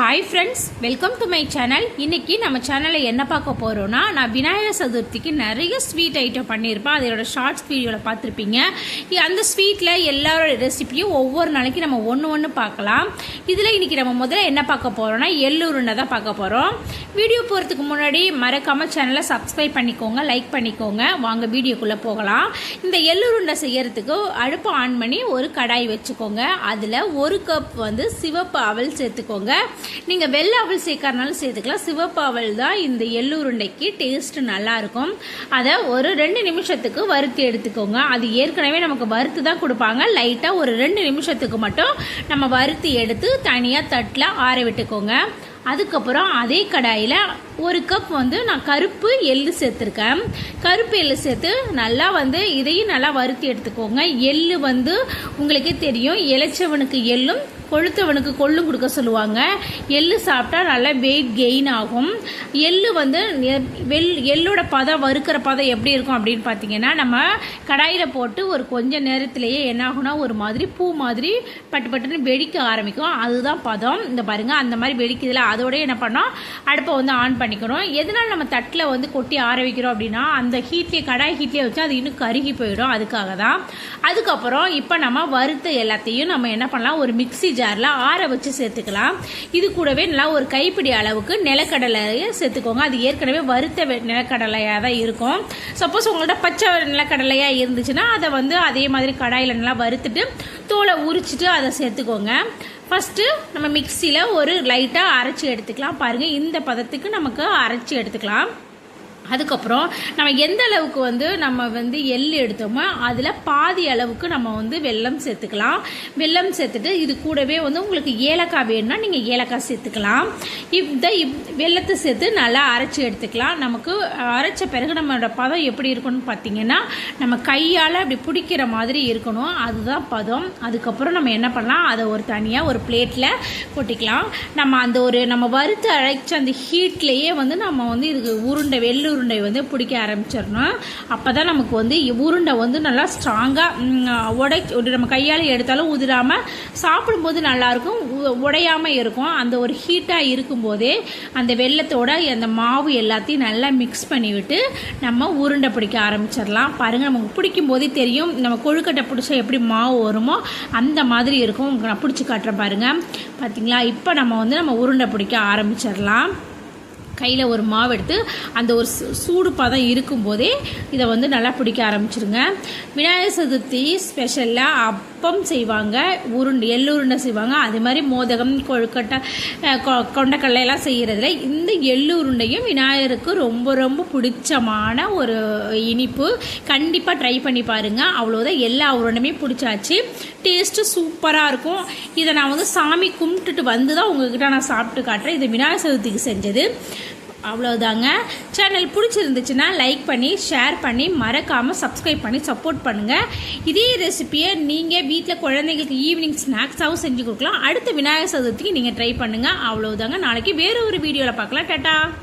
Hi friends welcome to my channel இன்றைக்கி நம்ம சேனலில் என்ன பார்க்க போகிறோன்னா நான் விநாயகர் சதுர்த்திக்கு நிறைய ஸ்வீட் ஐட்டம் பண்ணியிருப்பேன். அதோட ஷார்ட்ஸ் வீடியோவில் பார்த்துருப்பீங்க. அந்த ஸ்வீட்டில் எல்லாரோட ரெசிபியும் ஒவ்வொரு நாளைக்கு நம்ம ஒன்று ஒன்று பார்க்கலாம். இதில் இன்றைக்கி நம்ம முதல்ல என்ன பார்க்க போகிறோம்னா எள்ளுருண்டை தான் பார்க்க போகிறோம் வீடியோ போகிறதுக்கு முன்னாடி மறக்காமல் சேனலை சப்ஸ்கிரைப் பண்ணிக்கோங்க லைக் பண்ணிக்கோங்க. வாங்க வீடியோக்குள்ளே போகலாம். இந்த எள்ளுருண்டை செய்யறதுக்கு அடுப்பு ஆன் பண்ணி ஒரு கடாய் வச்சுக்கோங்க. அதில் ஒரு கப் வந்து சிவப்பு அவல் சேர்த்துக்கோங்க. நீங்கள் வெள்ளை அவல் சேர்க்கறனாலும் சேர்த்துக்கலாம். சிவப்பு அவல் தான் இந்த எள்ளுருண்டைக்கு டேஸ்ட் நல்லா இருக்கும் அதை ஒரு ரெண்டு நிமிஷத்துக்கு வறுத்து எடுத்துக்கோங்க. அது ஏற்கனவே நமக்கு வறுத்து தான் கொடுப்பாங்க. லைட்டாக ஒரு ரெண்டு நிமிஷத்துக்கு மட்டும் நம்ம வறுத்து எடுத்து தனியாக தட்டில் ஆற விட்டுக்கோங்க. அதுக்கப்புறம் அதே கடாயில் ஒரு கப் வந்து நான் கருப்பு எள்ளு சேர்த்துருக்கேன். கருப்பு எள்ளு சேர்த்து நல்லா வந்து இதையும் நல்லா வறுத்தி எடுத்துக்கோங்க. எள்ளு வந்து உங்களுக்கே தெரியும் இளைச்சவனுக்கு எள்ளும் கொழுத்தவனுக்கு கொள்ளும் கொடுக்க சொல்லுவாங்க. எள்ளு சாப்பிட்டா நல்லா வெயிட் கெயின் ஆகும். எள்ளு வந்து வெள் எள்ளோட பதம் வறுக்கிற பதம் எப்படி இருக்கும் அப்படின்னு பார்த்தீங்கன்னா நம்ம கடாயில் போட்டு ஒரு கொஞ்ச நேரத்திலேயே என்னாகும்னா ஒரு மாதிரி பூ மாதிரி பட்டு பட்டுன்னு வெடிக்க ஆரம்பிக்கும். அதுதான் பதம். இந்த பாருங்க அந்த மாதிரி வெடிக்கிறதுல அதோடய என்ன பண்ணோம்? அடுப்பை வந்து ஆன் பண்ணிக்கணும் எதனால் நம்ம தட்டில் வந்து கொட்டி ஆற வைக்கிறோம் அப்படின்னா அந்த ஹீட்லேயே கடாய் ஹீட்லேயே வச்சு அது இன்னும் கருகி போயிடும். அதுக்காக தான். அதுக்கப்புறம் இப்போ நம்ம வறுத்த எல்லாத்தையும் நம்ம என்ன பண்ணலாம்? ஒரு மிக்ஸி ஜாரில் ஆற வச்சு சேர்த்துக்கலாம். இது கூடவே நல்லா ஒரு கைப்பிடி அளவுக்கு நிலக்கடலையை சேர்த்துக்கோங்க. அது ஏற்கனவே வறுத்த நிலக்கடலையாக தான் இருக்கும். சப்போஸ் உங்கள்கிட்ட பச்சை நிலக்கடலையாக இருந்துச்சுன்னா அதை வந்து அதே மாதிரி கடாயில் நல்லா வறுத்துட்டு தோலை உரிச்சிட்டு அதை சேர்த்துக்கோங்க. ஃபஸ்ட்டு நம்ம மிக்சியில் ஒரு லைட்டாக அரைச்சி எடுத்துக்கலாம். பாருங்கள் இந்த பதத்துக்கு நமக்கு அரைச்சி எடுத்துக்கலாம். அதுக்கப்புறம் நம்ம எந்த அளவுக்கு வந்து நம்ம வந்து எள் எடுத்தோமோ அதில் பாதி அளவுக்கு நம்ம வந்து வெல்லம் சேர்த்துக்கலாம். வெல்லம் சேர்த்துட்டு இது கூடவே வந்து உங்களுக்கு ஏலக்காய் வேணும்னா நீங்கள் ஏலக்காய் சேர்த்துக்கலாம். இந்த இப்- வெல்லத்தை சேர்த்து நல்லா அரைச்சி எடுத்துக்கலாம். நமக்கு அரைச்ச பிறகு நம்மளோட பதம் எப்படி இருக்கணும்னு பார்த்தீங்கன்னா நம்ம கையால் அப்படி பிடிக்கிற மாதிரி இருக்கணும். அதுதான் பதம். அதுக்கப்புறம் நம்ம என்ன பண்ணலாம்? அதை ஒரு தனியாக ஒரு பிளேட்டில் கொட்டிக்கலாம். நம்ம அந்த ஒரு நம்ம வறுத்து அரைச்ச அந்த ஹீட்லேயே வந்து நம்ம வந்து இதுக்கு உருண்டை வெள்ளு உருண்டை வந்து பிடிக்க ஆரம்பிச்சிடணும். அப்போ தான் நமக்கு வந்து உருண்டை வந்து நல்லா ஸ்ட்ராங்காக உடை நம்ம கையால் எடுத்தாலும் உதிராமல் சாப்பிடும்போது நல்லாயிருக்கும். உடையாமல் இருக்கும். அந்த ஒரு ஹீட்டாக இருக்கும்போதே அந்த வெள்ளத்தோட அந்த மாவு எல்லாத்தையும் நல்லா மிக்ஸ் பண்ணிவிட்டு நம்ம உருண்டை பிடிக்க ஆரம்பிச்சிடலாம். பாருங்கள் நமக்கு பிடிக்கும் போதே தெரியும். நம்ம கொழுக்கட்டை பிடிச்சா எப்படி மாவு வருமோ அந்த மாதிரி இருக்கும். உங்களுக்கு நான் பிடிச்சி காட்டுறேன் பாருங்கள் பார்த்தீங்களா இப்போ நம்ம வந்து நம்ம உருண்டை பிடிக்க ஆரம்பிச்சிடலாம். கையில் ஒரு மாவு எடுத்து அந்த ஒரு சூடு பதம் இருக்கும்போதே இதை வந்து நல்லா பிடிக்க ஆரம்பிச்சிருங்க. விநாயகர் சதுர்த்தி ஸ்பெஷலாக அப் அப்பம் செய்வாங்க உருண்டை எள்ளுருண்டை செய்வாங்க. அதே மாதிரி மோதகம் கொழுக்கட்டை கொ- கொண்டக்கடலை எல்லாம் செய்கிறதுல இந்த எள்ளுருண்டையும் விநாயகருக்கு ரொம்ப ரொம்ப பிடிச்சமான ஒரு இனிப்பு. கண்டிப்பாக ட்ரை பண்ணி பாருங்கள் அவ்வளோதான் எல்லா உருண்டையுமே பிடிச்சாச்சு. டேஸ்ட்டு சூப்பராக இருக்கும். இதை நான் வந்து சாமி கும்பிட்டுட்டு வந்து தான் உங்ககிட்ட நான் சாப்பிட்டு காட்டுறேன். இது விநாயகர் சதுர்த்திக்கு செஞ்சது. அவ்வளோதாங்க சேனல் பிடிச்சிருந்துச்சுன்னா லைக் பண்ணி ஷேர் பண்ணி மறக்காமல் சப்ஸ்கிரைப் பண்ணி சப்போர்ட் பண்ணுங்கள் இதே ரெசிபியை நீங்கள் வீட்டில் குழந்தைங்களுக்கு ஈவினிங் ஸ்நாக்ஸாகவும் செஞ்சு கொடுக்கலாம். அடுத்த விநாயகர் சதுர்த்திக்கு நீங்கள் ட்ரை பண்ணுங்கள் அவ்வளோதாங்க நாளைக்கு வேறு ஒரு வீடியோவில் பார்க்கலாம். டாட்டா!